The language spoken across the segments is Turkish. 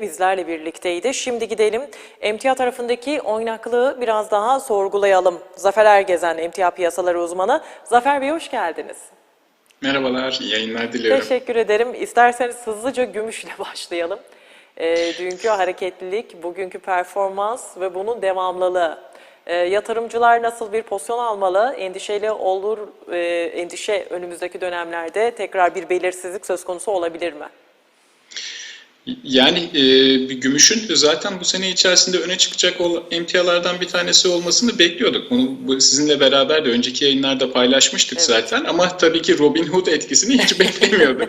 bizlerle birlikteydi. Şimdi gidelim emtia tarafındaki oynaklığı biraz daha sorgulayalım. Zafer Ergezen, emtia piyasaları uzmanı. Zafer Bey hoş geldiniz. Merhabalar, iyi yayınlar diliyorum. Teşekkür ederim. İsterseniz hızlıca gümüşle başlayalım. Ee, dünkü hareketlilik, bugünkü performans ve bunun devamlılığı. Ee, yatırımcılar nasıl bir pozisyon almalı? Endişeli olur, e, endişe önümüzdeki dönemlerde tekrar bir belirsizlik söz konusu olabilir mi? Yani e, bir gümüşün zaten bu sene içerisinde öne çıkacak emtialardan bir tanesi olmasını bekliyorduk. Bunu bu- sizinle beraber de önceki yayınlarda paylaşmıştık Evet. zaten ama tabii ki Robin Hood etkisini hiç beklemiyorduk.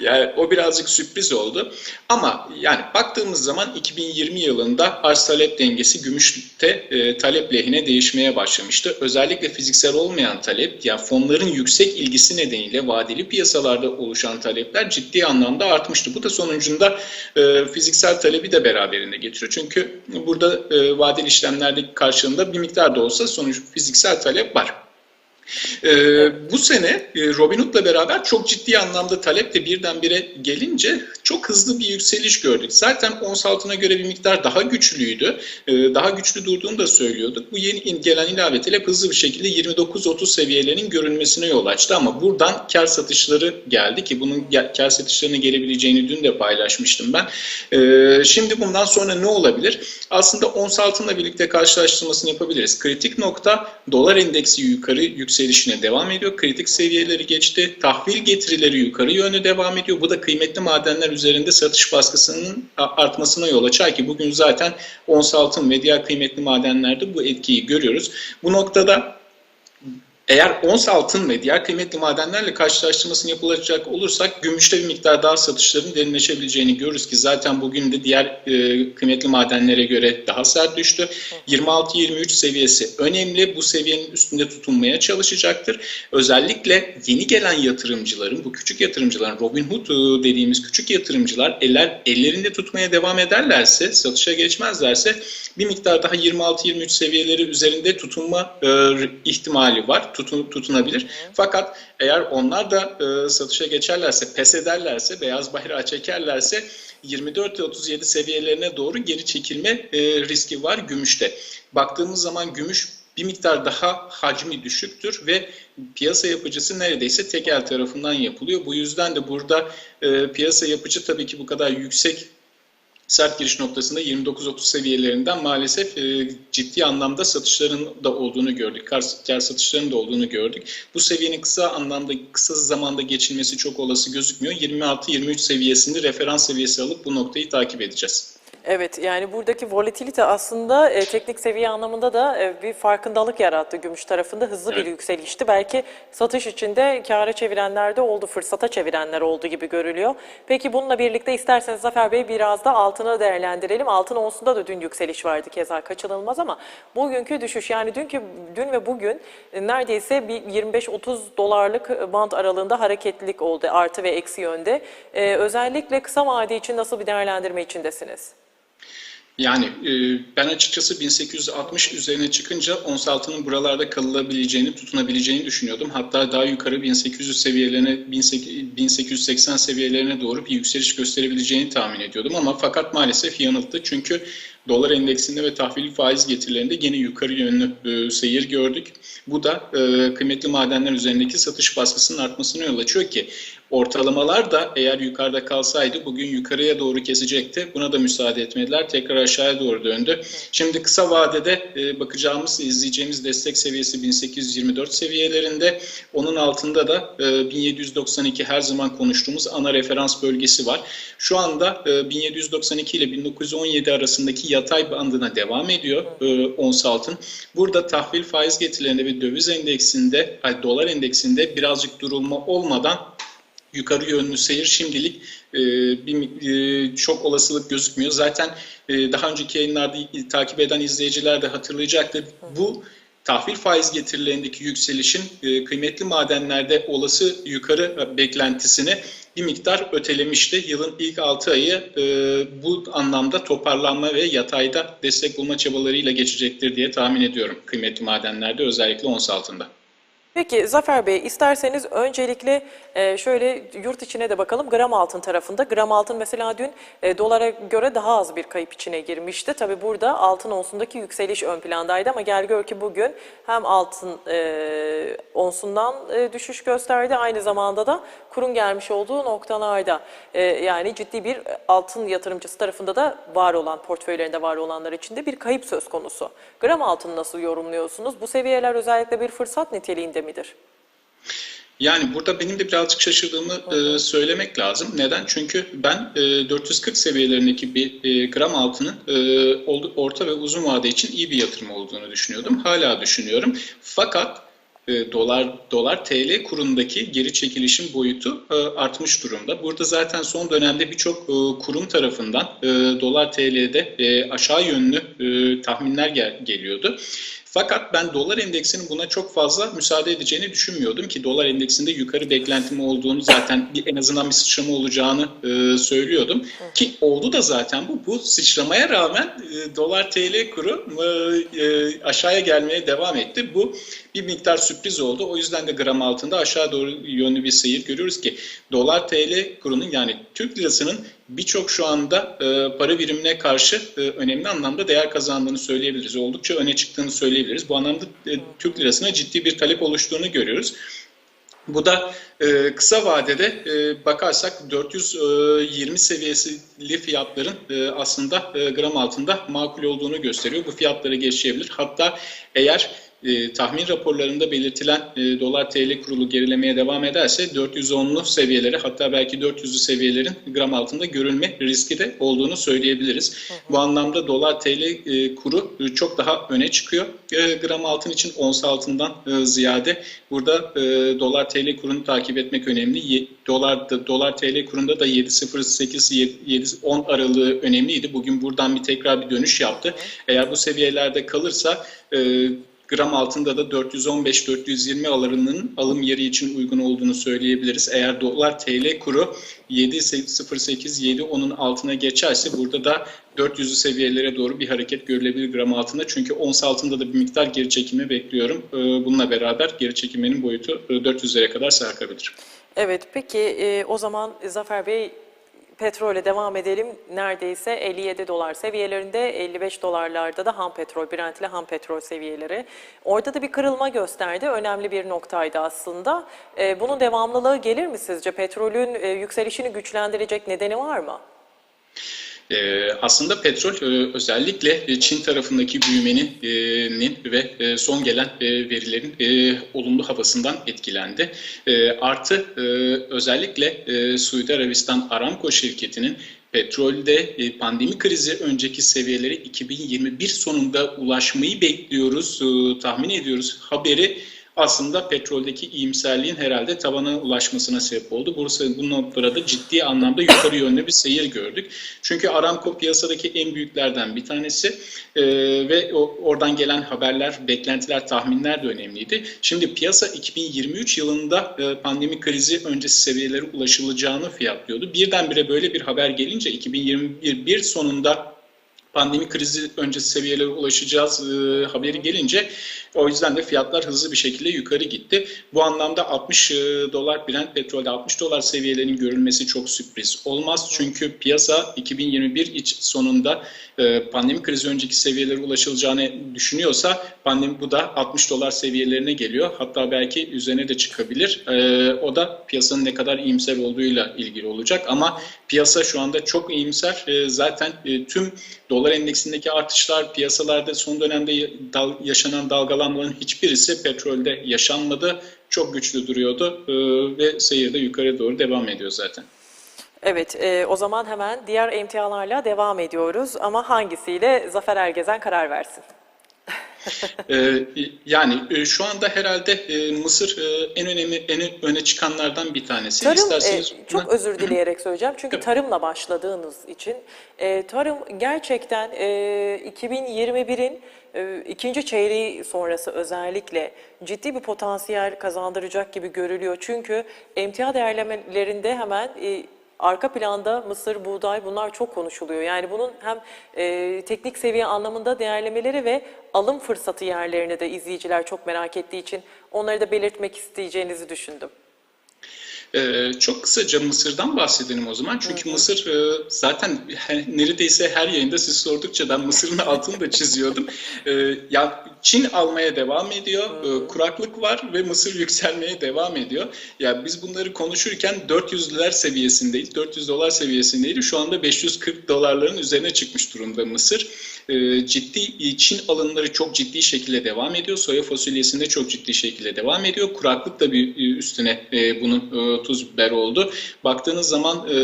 yani o birazcık sürpriz oldu. Ama yani baktığımız zaman 2020 yılında arz talep dengesi gümüşte e, talep lehine değişmeye başlamıştı. Özellikle fiziksel olmayan talep yani fonların yüksek ilgisi nedeniyle vadeli piyasalarda oluşan talepler ciddi anlamda artmıştı. Bu da sonucunda e, fiziksel talebi de beraberinde getiriyor. Çünkü burada e, vadeli işlemlerdeki karşılığında bir miktar da olsa sonuç fiziksel talep var. Ee, bu sene e, Robinhood'la beraber çok ciddi anlamda talep de birdenbire gelince çok hızlı bir yükseliş gördük. Zaten ons altına göre bir miktar daha güçlüydü. Ee, daha güçlü durduğunu da söylüyorduk. Bu yeni gelen ilave talep hızlı bir şekilde 29-30 seviyelerinin görünmesine yol açtı ama buradan kar satışları geldi ki bunun kar satışlarını gelebileceğini dün de paylaşmıştım ben. Ee, şimdi bundan sonra ne olabilir? Aslında ons altınla birlikte karşılaştırmasını yapabiliriz. Kritik nokta dolar endeksi yukarı yükselişine devam ediyor. Kritik seviyeleri geçti. Tahvil getirileri yukarı yönde devam ediyor. Bu da kıymetli madenler üzerinde satış baskısının artmasına yol açar ki bugün zaten ons altın ve diğer kıymetli madenlerde bu etkiyi görüyoruz. Bu noktada eğer ons altın ve diğer kıymetli madenlerle karşılaştırmasını yapılacak olursak gümüşte bir miktar daha satışların derinleşebileceğini görürüz ki zaten bugün de diğer e, kıymetli madenlere göre daha sert düştü. 26-23 seviyesi önemli. Bu seviyenin üstünde tutunmaya çalışacaktır. Özellikle yeni gelen yatırımcıların, bu küçük yatırımcıların, Robinhood e, dediğimiz küçük yatırımcılar eller ellerinde tutmaya devam ederlerse, satışa geçmezlerse bir miktar daha 26-23 seviyeleri üzerinde tutunma e, ihtimali var. Tutun, tutunabilir. Fakat eğer onlar da e, satışa geçerlerse, pes ederlerse, beyaz bayrağı çekerlerse 24-37 seviyelerine doğru geri çekilme e, riski var gümüşte. Baktığımız zaman gümüş bir miktar daha hacmi düşüktür ve piyasa yapıcısı neredeyse tekel tarafından yapılıyor. Bu yüzden de burada e, piyasa yapıcı tabii ki bu kadar yüksek sert giriş noktasında 29-30 seviyelerinden maalesef e, ciddi anlamda satışların da olduğunu gördük. Kar, kar satışlarının da olduğunu gördük. Bu seviyenin kısa anlamda kısa zamanda geçilmesi çok olası gözükmüyor. 26-23 seviyesini referans seviyesi alıp bu noktayı takip edeceğiz. Evet yani buradaki volatilite aslında e, teknik seviye anlamında da e, bir farkındalık yarattı gümüş tarafında hızlı bir Evet. yükselişti. Belki satış içinde kâra çevirenler de oldu, fırsata çevirenler oldu gibi görülüyor. Peki bununla birlikte isterseniz Zafer Bey biraz da altını değerlendirelim. Altın onsunda da dün yükseliş vardı keza kaçınılmaz ama bugünkü düşüş yani dünkü dün ve bugün e, neredeyse bir 25-30 dolarlık band aralığında hareketlilik oldu artı ve eksi yönde. E, özellikle kısa vade için nasıl bir değerlendirme içindesiniz? Yani e, ben açıkçası 1860 üzerine çıkınca ons altının buralarda kalılabileceğini, tutunabileceğini düşünüyordum. Hatta daha yukarı 1800 seviyelerine, 1800 1880 seviyelerine doğru bir yükseliş gösterebileceğini tahmin ediyordum. Ama fakat maalesef yanılttı. Çünkü dolar endeksinde ve tahvil faiz getirilerinde gene yukarı yönlü e, seyir gördük. Bu da e, kıymetli madenler üzerindeki satış baskısının artmasına yol açıyor ki ortalamalar da eğer yukarıda kalsaydı bugün yukarıya doğru kesecekti. Buna da müsaade etmediler. Tekrar aşağıya doğru döndü. Şimdi kısa vadede e, bakacağımız, izleyeceğimiz destek seviyesi 1824 seviyelerinde. Onun altında da e, 1792 her zaman konuştuğumuz ana referans bölgesi var. Şu anda e, 1792 ile 1917 arasındaki yatay bandına devam ediyor e, ons altın. Burada tahvil faiz getirilerinde ve döviz endeksinde, dolar endeksinde birazcık durulma olmadan yukarı yönlü seyir şimdilik e, bir e, çok olasılık gözükmüyor. Zaten e, daha önceki yayınlarda takip eden izleyiciler de hatırlayacaktır. Bu tahvil faiz getirilerindeki yükselişin e, kıymetli madenlerde olası yukarı beklentisini bir miktar ötelemişti. Yılın ilk 6 ayı e, bu anlamda toparlanma ve yatayda destek bulma çabalarıyla geçecektir diye tahmin ediyorum kıymetli madenlerde özellikle ons altında. Peki Zafer Bey isterseniz öncelikle e, şöyle yurt içine de bakalım gram altın tarafında. Gram altın mesela dün e, dolara göre daha az bir kayıp içine girmişti. Tabi burada altın onsundaki yükseliş ön plandaydı ama gel gör ki bugün hem altın e, onsundan düşüş gösterdi aynı zamanda da kurun gelmiş olduğu noktalarda e, yani ciddi bir altın yatırımcısı tarafında da var olan portföylerinde var olanlar için de bir kayıp söz konusu. Gram altını nasıl yorumluyorsunuz? Bu seviyeler özellikle bir fırsat niteliğinde midir? Yani burada benim de birazcık şaşırdığımı e, söylemek lazım. Neden? Çünkü ben e, 440 seviyelerindeki bir e, gram altının e, orta ve uzun vade için iyi bir yatırım olduğunu düşünüyordum. Hala düşünüyorum. Fakat e, dolar dolar TL kurundaki geri çekilişin boyutu e, artmış durumda. Burada zaten son dönemde birçok e, kurum tarafından e, dolar TL'de e, aşağı yönlü e, tahminler gel- geliyordu. Fakat ben dolar endeksinin buna çok fazla müsaade edeceğini düşünmüyordum ki dolar endeksinde yukarı beklentim olduğunu zaten bir, en azından bir sıçrama olacağını e, söylüyordum. Ki oldu da zaten bu. Bu sıçramaya rağmen e, dolar TL kuru e, e, aşağıya gelmeye devam etti. Bu bir miktar sürpriz oldu. O yüzden de gram altında aşağı doğru yönlü bir seyir görüyoruz ki dolar TL kurunun yani Türk lirasının birçok şu anda e, para birimine karşı e, önemli anlamda değer kazandığını söyleyebiliriz. Oldukça öne çıktığını söyleyebiliriz. Bu anlamda e, Türk lirasına ciddi bir talep oluştuğunu görüyoruz. Bu da e, kısa vadede e, bakarsak 420 seviyeli fiyatların e, aslında e, gram altında makul olduğunu gösteriyor. Bu fiyatları geçebilir. Hatta eğer e, tahmin raporlarında belirtilen e, dolar TL kurulu gerilemeye devam ederse 410'lu seviyeleri hatta belki 400'lü seviyelerin gram altında görülme riski de olduğunu söyleyebiliriz. Bu anlamda dolar TL e, kuru e, çok daha öne çıkıyor. E, gram altın için ons altından e, ziyade burada e, dolar TL kurunu takip etmek önemli. Ye, dolar da, dolar TL kurunda da 7.08 7.10 aralığı önemliydi. Bugün buradan bir tekrar bir dönüş yaptı. Eğer bu seviyelerde kalırsa e, gram altında da 415-420 alanının alım yeri için uygun olduğunu söyleyebiliriz. Eğer dolar TL kuru 7.08-7.10'un altına geçerse burada da 400'lü seviyelere doğru bir hareket görülebilir gram altında. Çünkü ons altında da bir miktar geri çekilme bekliyorum. Ee, Bununla beraber geri çekilmenin boyutu e, 400'lere kadar sarkabilir. Evet peki e, o zaman Zafer Bey petrole devam edelim. Neredeyse 57 dolar seviyelerinde 55 dolarlarda da ham petrol, Brent ile ham petrol seviyeleri. Orada da bir kırılma gösterdi. Önemli bir noktaydı aslında. E, bunun devamlılığı gelir mi sizce? Petrolün e, yükselişini güçlendirecek nedeni var mı? Ee, aslında petrol e, özellikle Çin tarafındaki büyümenin e, ve e, son gelen verilerin olumlu havasından etkilendi. Artı özellikle Suudi Arabistan Aramco şirketinin petrolde pandemi krizi önceki seviyeleri 2021 sonunda ulaşmayı bekliyoruz, tahmin ediyoruz haberi aslında petroldeki iyimserliğin herhalde tabana ulaşmasına sebep oldu. Burası bu noktada ciddi anlamda yukarı yönlü bir seyir gördük. Çünkü Aramco piyasadaki en büyüklerden bir tanesi Ee, ve o, oradan gelen haberler, beklentiler, tahminler de önemliydi. Şimdi piyasa 2023 yılında e, pandemi krizi öncesi seviyelere ulaşılacağını fiyatlıyordu. Birdenbire böyle bir haber gelince 2021 sonunda pandemi krizi öncesi seviyelere ulaşacağız e, haberi gelince o yüzden de fiyatlar hızlı bir şekilde yukarı gitti. Bu anlamda 60 e, dolar Brent petrolde 60 dolar seviyelerinin görülmesi çok sürpriz olmaz. Çünkü piyasa 2021 iç sonunda e, pandemi krizi önceki seviyelere ulaşılacağını düşünüyorsa pandemi bu da 60 dolar seviyelerine geliyor. Hatta belki üzerine de çıkabilir. E, o da piyasanın ne kadar iyimser olduğuyla ilgili olacak ama piyasa şu anda çok iyimser. E, zaten e, tüm dolar endeksindeki artışlar piyasalarda son dönemde yaşanan dalgalanmaların hiçbirisi petrolde yaşanmadı. Çok güçlü duruyordu e, ve seyir de yukarı doğru devam ediyor zaten. Evet, e, o zaman hemen diğer emtialarla devam ediyoruz ama hangisiyle Zafer Ergezen karar versin? Ee, yani e, şu anda herhalde e, Mısır e, en önemli, en öne çıkanlardan bir tanesi. Tarım, İsterseniz e, çok özür dileyerek söyleyeceğim çünkü tarımla başladığınız için. E, tarım gerçekten e, 2021'in e, ikinci çeyreği sonrası özellikle ciddi bir potansiyel kazandıracak gibi görülüyor. Çünkü emtia değerlemelerinde hemen e, arka planda mısır, buğday bunlar çok konuşuluyor. Yani bunun hem e, teknik seviye anlamında değerlemeleri ve alım fırsatı yerlerini de izleyiciler çok merak ettiği için onları da belirtmek isteyeceğinizi düşündüm. Ee, çok kısaca Mısır'dan bahsedelim o zaman. Çünkü Mısır e, zaten he- neredeyse her yayında siz sordukça ben Mısır'ın altını da çiziyordum. Ee, ya Çin almaya devam ediyor, e, kuraklık var ve Mısır yükselmeye devam ediyor. Ya biz bunları konuşurken 400'ler seviyesindeyiz, 400 dolar seviyesindeydi. Şu anda 540 dolarların üzerine çıkmış durumda Mısır. Ee, ciddi Çin alımları çok ciddi şekilde devam ediyor. Soya fasulyesinde çok ciddi şekilde devam ediyor. Kuraklık da bir e, üstüne e, bunun e, tuz biber oldu. Baktığınız zaman e,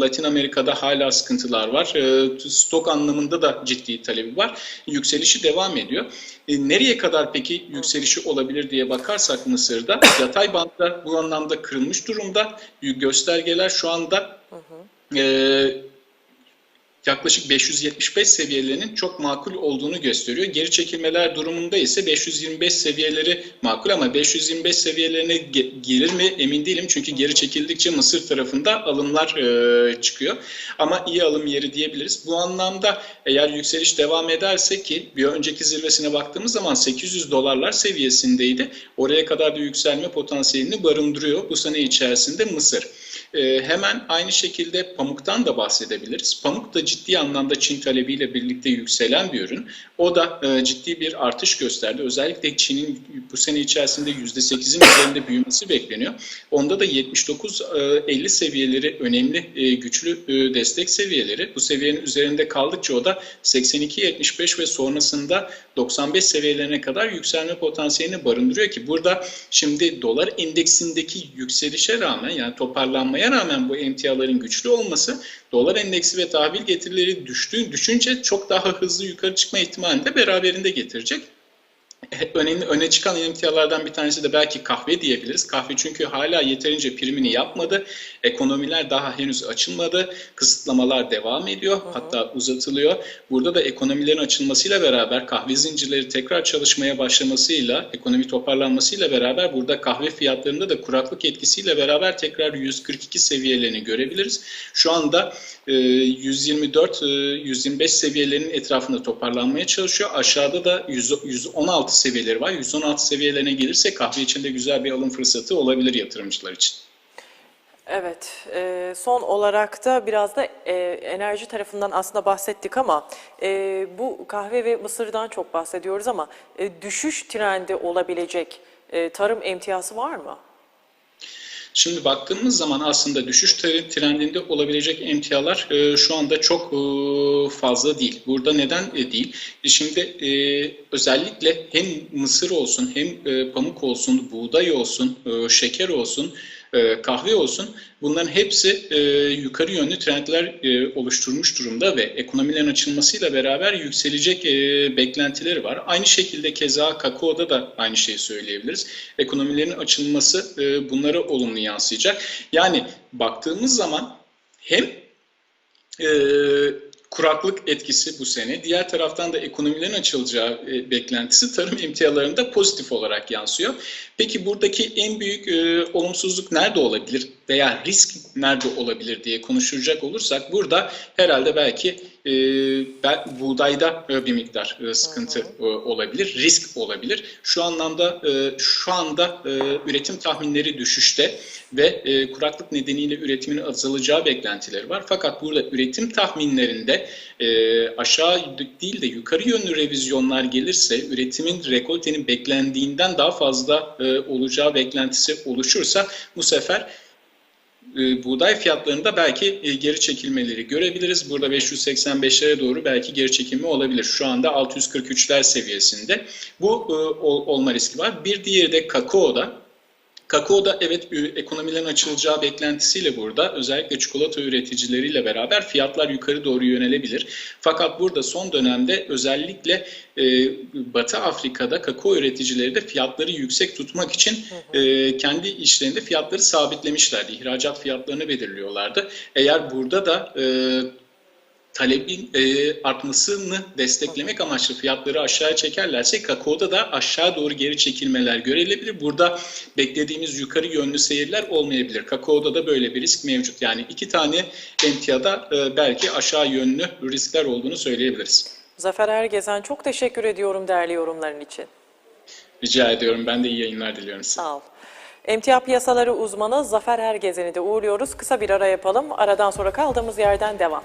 Latin Amerika'da hala sıkıntılar var. E, stok anlamında da ciddi talebi var. Yükselişi devam ediyor. E, nereye kadar peki yükselişi olabilir diye bakarsak Mısır'da yatay bantta bu anlamda kırılmış durumda. Göstergeler şu anda e, yaklaşık 575 seviyelerinin çok makul olduğunu gösteriyor. Geri çekilmeler durumunda ise 525 seviyeleri makul ama 525 seviyelerine ge- gelir mi emin değilim. Çünkü geri çekildikçe Mısır tarafında alımlar e, çıkıyor. Ama iyi alım yeri diyebiliriz. Bu anlamda eğer yükseliş devam ederse ki bir önceki zirvesine baktığımız zaman 800 dolarlar seviyesindeydi. Oraya kadar da yükselme potansiyelini barındırıyor bu sene içerisinde Mısır. Ee, hemen aynı şekilde pamuktan da bahsedebiliriz. Pamuk da ciddi anlamda Çin talebiyle birlikte yükselen bir ürün. O da e, ciddi bir artış gösterdi. Özellikle Çin'in bu sene içerisinde %8'in üzerinde büyümesi bekleniyor. Onda da 79-50 seviyeleri önemli, e, güçlü e, destek seviyeleri. Bu seviyenin üzerinde kaldıkça o da 82-75 ve sonrasında 95 seviyelerine kadar yükselme potansiyelini barındırıyor ki burada şimdi dolar endeksindeki yükselişe rağmen yani toparlanmaya rağmen bu emtiaların güçlü olması dolar endeksi ve tahvil getirileri düştüğü düşünce çok daha hızlı yukarı çıkma ihtimalini de beraberinde getirecek. Önemli, öne çıkan emtialardan bir tanesi de belki kahve diyebiliriz. Kahve çünkü hala yeterince primini yapmadı. Ekonomiler daha henüz açılmadı. Kısıtlamalar devam ediyor. Hatta uzatılıyor. Burada da ekonomilerin açılmasıyla beraber kahve zincirleri tekrar çalışmaya başlamasıyla, ekonomi toparlanmasıyla beraber burada kahve fiyatlarında da kuraklık etkisiyle beraber tekrar 142 seviyelerini görebiliriz. Şu anda e, 124-125 seviyelerinin etrafında toparlanmaya çalışıyor. Aşağıda da 100 116 seviyeleri var. 116 seviyelerine gelirse kahve için de güzel bir alım fırsatı olabilir yatırımcılar için. Evet, e, son olarak da biraz da e, enerji tarafından aslında bahsettik ama e, bu kahve ve mısırdan çok bahsediyoruz ama düşüş trendi olabilecek tarım emtiyası var mı? Şimdi baktığımız zaman aslında düşüş tre- trendinde olabilecek emtialar e, şu anda çok e, fazla değil. Burada neden e, değil? Şimdi özellikle hem mısır olsun, hem pamuk olsun, buğday olsun, şeker olsun, e, kahve olsun bunların hepsi e, yukarı yönlü trendler e, oluşturmuş durumda ve ekonomilerin açılmasıyla beraber yükselecek e, beklentileri var. Aynı şekilde keza kakaoda da aynı şeyi söyleyebiliriz. Ekonomilerin açılması e, bunlara olumlu yansıyacak. Yani baktığımız zaman hem e, kuraklık etkisi bu sene. Diğer taraftan da ekonomilerin açılacağı e, beklentisi tarım emtialarında pozitif olarak yansıyor. Peki buradaki en büyük e, olumsuzluk nerede olabilir veya risk nerede olabilir diye konuşacak olursak burada herhalde belki e, ben, buğdayda e, bir miktar e, sıkıntı e, olabilir, risk olabilir. Şu anlamda e, şu anda e, üretim tahminleri düşüşte ve e, kuraklık nedeniyle üretimin azalacağı beklentileri var. Fakat burada üretim tahminlerinde e, aşağı değil de yukarı yönlü revizyonlar gelirse üretimin rekoltenin beklendiğinden daha fazla e, olacağı beklentisi oluşursa bu sefer e, buğday fiyatlarında belki e, geri çekilmeleri görebiliriz. Burada 585'lere doğru belki geri çekilme olabilir. Şu anda 643'ler seviyesinde. Bu e, ol- olma riski var. Bir diğeri de kakaoda. Kakaoda evet ü- ekonomilerin açılacağı beklentisiyle burada özellikle çikolata üreticileriyle beraber fiyatlar yukarı doğru yönelebilir. Fakat burada son dönemde özellikle e, Batı Afrika'da kakao üreticileri de fiyatları yüksek tutmak için e, kendi işlerinde fiyatları sabitlemişlerdi. İhracat fiyatlarını belirliyorlardı. Eğer burada da e, talebin e, artmasını desteklemek amaçlı fiyatları aşağıya çekerlerse kakaoda da aşağı doğru geri çekilmeler görülebilir. Burada beklediğimiz yukarı yönlü seyirler olmayabilir. Kakaoda da böyle bir risk mevcut. Yani iki tane emtiyada e, belki aşağı yönlü riskler olduğunu söyleyebiliriz. Zafer Ergezen çok teşekkür ediyorum değerli yorumların için. Rica ediyorum. Ben de iyi yayınlar diliyorum size. Sağ ol. Emtia piyasaları uzmanı Zafer Ergezen'i de uğurluyoruz. Kısa bir ara yapalım. Aradan sonra kaldığımız yerden devam.